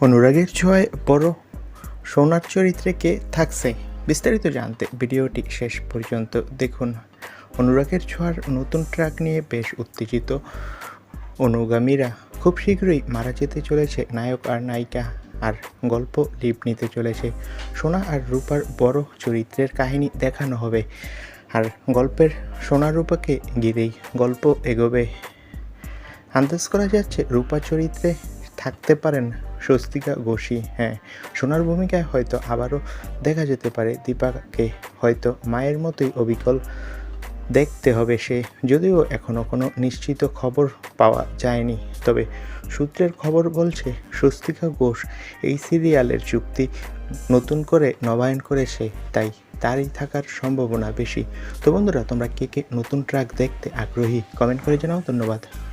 অনুরাগের ছোঁয়ায় বড়। সোনার চরিত্রে কে থাকছে? বিস্তারিত জানতে ভিডিওটি শেষ পর্যন্ত দেখুন। অনুরাগের ছোঁয়ার নতুন ট্র্যাক নিয়ে বেশ উত্তেজিত অনুগামীরা। খুব শীঘ্রই মারা যেতে চলেছে নায়ক আর নায়িকা, আর গল্প লিপ নিতে চলেছে। সোনা আর রূপার বড় চরিত্রের কাহিনী দেখানো হবে। আর গল্পের সোনা রূপাকে ঘিরেই গল্প এগোবে। আন্দাজ করা যাচ্ছে রূপা চরিত্রে থাকতে পারেন স্বস্তিকা ঘোষী হ্যাঁ। সোনার ভূমিকায় হয়তো আবারও দেখা যেতে পারে দীপাকে। হয়তো মায়ের মতোই অবিকল দেখতে হবে সে। যদিও এখনও কোনো নিশ্চিত খবর পাওয়া যায়নি। তবে সূত্রের খবর বলছে, স্বস্তিকা ঘোষ এই সিরিয়ালের চুক্তি নতুন করে নবায়ন করেছে, তাই তারই থাকার সম্ভাবনা বেশি। তো বন্ধুরা, তোমরা কে কে নতুন ট্র্যাক দেখতে আগ্রহী? কমেন্ট করে জানাও। ধন্যবাদ।